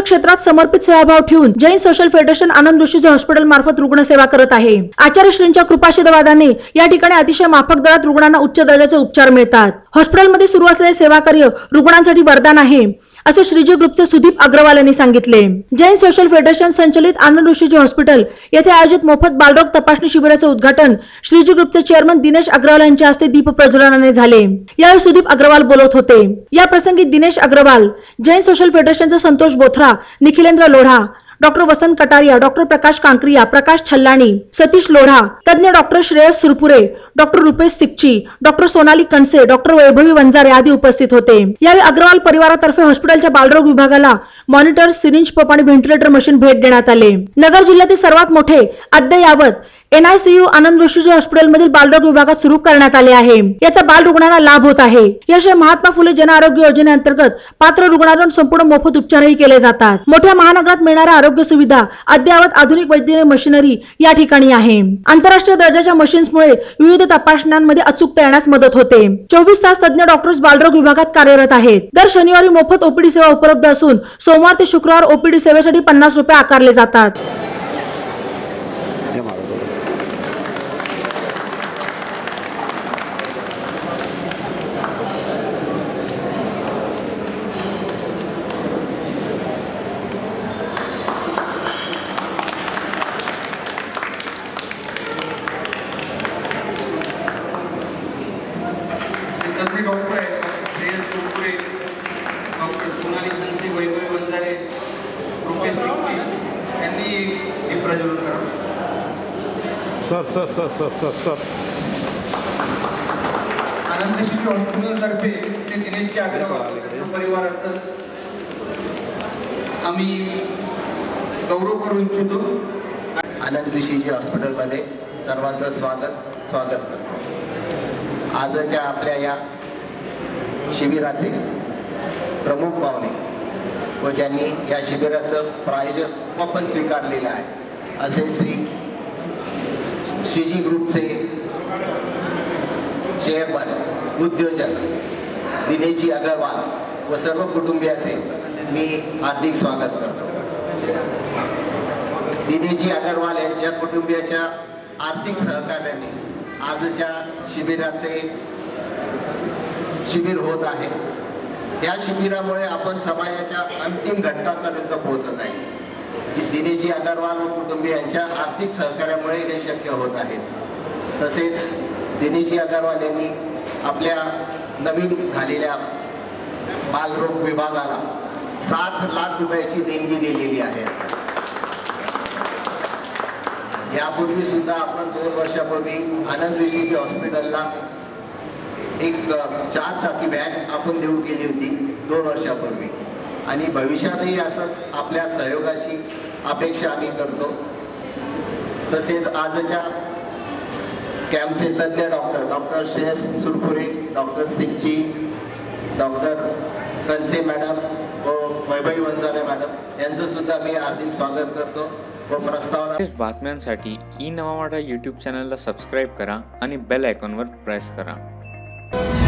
आरोग्य क्षेत्रात समर्पित सेवाभाव ठेवून जैन सोशल फेडरेशन आनंद ऋषीचे हॉस्पिटल मार्फत रुग्णसेवा करत आहे. आचार्य श्रींच्या कृपाशीर्वादाने या ठिकाणी अतिशय माफक दरात रुग्णांना उच्च दर्जाचे उपचार मिळतात. हॉस्पिटलमध्ये सुरू असलेले सेवा कार्य रुग्णांसाठी वरदान आहे. असे श्रीजी ग्रुपचे सुदीप अग्रवाल यांनी सांगितले. जैन सोशल फेडरेशन संचलित आनंद ऋषीजी हॉस्पिटल येथे आयोजित मोफत बालरोग तपासणी शिबिराचे उद्घाटन श्रीजी ग्रुपचे चेअरमन दिनेश अग्रवाल यांच्या हस्ते दीप प्रज्वलनाने झाले. यावेळी सुदीप अग्रवाल बोलत होते. या प्रसंगी दिनेश अग्रवाल जैन सोशल फेडरेशनचे संतोष बोथरा निखिलेंद्र लोढा डॉक्टर वसंत कटारिया डॉक्टर प्रकाश कांक्रिया प्रकाश छल्लाणी सतीश लोढा तज्ञ doctor Shreyas Surpure doctor Rupesh Sikchi doctor Sonali Kanse doctor Vaibhavi Vanjare आदी उपस्थित होते. यावेळी अग्रवाल परिवारातर्फे हॉस्पिटलच्या बालरोग विभागाला मॉनिटर सिरिंज पप आणि व्हेंटिलेटर मशीन भेट देण्यात आले. नगर जिल्ह्यातील सर्वात मोठे अद्ययावत एनआयसीयू आनंद ऋषीजी हॉस्पिटलमधील बालरोग विभागात सुरू करण्यात आले आहे. याचा बाल रुग्णांना लाभ होत आहे. याशिवाय महात्मा फुले जन आरोग्य योजनेअंतर्गत पात्र रुग्णांवर संपूर्ण मोफत उपचारही केले जातात. मोठ्या महानगरात मिळणाऱ्या आरोग्य सुविधा अद्ययावत आधुनिक वैद्यकीय मशिनरी या ठिकाणी आहे. आंतरराष्ट्रीय दर्जाच्या मशीन्समुळे विविध तपासण्यांमध्ये अचूकता येण्यास मदत होते. चोवीस तास तज्ञ डॉक्टर्स बालरोग विभागात कार्यरत आहेत. दर शनिवारी मोफत ओपीडी सेवा उपलब्ध असून सोमवार ते शुक्रवार ओपीडी सेवेसाठी पन्नास रुपये आकारले जातात. सोनाली कनसे वैभव वंजारे रुपेश यांनी हे प्रज्वलन करावं. Sir sir sir sir sir sir. Anand Shishu हॉस्पिटलतर्फे ते अग्रवाल यांच्या परिवाराचं आम्ही गौरव करू इच्छितो. आनंद ऋषीजी हॉस्पिटलमध्ये सर्वांचं स्वागत स्वागत करतो. आजच्या आपल्या या शिबिराचे प्रमुख पाहुणे व ज्यांनी या शिबिराचं प्रायोजक पण स्वीकारलेलं आहे. असे श्री श्रीजी ग्रुपचे चेअरमन उद्योजक दिनेशजी अगरवाल व सर्व कुटुंबियाचे मी हार्दिक स्वागत करतो. दिनेशजी अगरवाल यांच्या कुटुंबियाच्या आर्थिक सहकार्याने आजच्या शिबिराचे शिबिर होत आहे. या शिबिरामुळे आपण समाजाच्या अंतिम घटकापर्यंत पोहोचत आहे. जी दिनेशजी अगरवाल व कुटुंबियांच्या आर्थिक सहकार्यामुळे हे शक्य होत आहे. तसेच दिनेशजी अगरवाल यांनी आपल्या नवीन झालेल्या बालरोग विभागाला सात लाख रुपयाची देणगी दिलेली आहे. यापूर्वी सुद्धा आपण दोन वर्षापूर्वी आनंद ऋषीजी हॉस्पिटलला एक चार चाकी व्हॅन आपण देऊ केली होती दोन वर्षापूर्वी. आणि भविष्यातही असंच आपल्या सहयोगाची अपेक्षा आम्ही करतो. तसेच आजच्या कॅम्पचे तज्ज्ञ doctor doctor Shreyas Surpure doctor Singchi doctor Kanse madam व वैभवी वंजारे मॅडम यांचं सुद्धा मी हार्दिक स्वागत करतो व प्रस्तावना बातम्यांसाठी ई नवा यूट्यूब चॅनलला सबस्क्राईब करा आणि बेल आयकॉनवर प्रेस करा. Bye.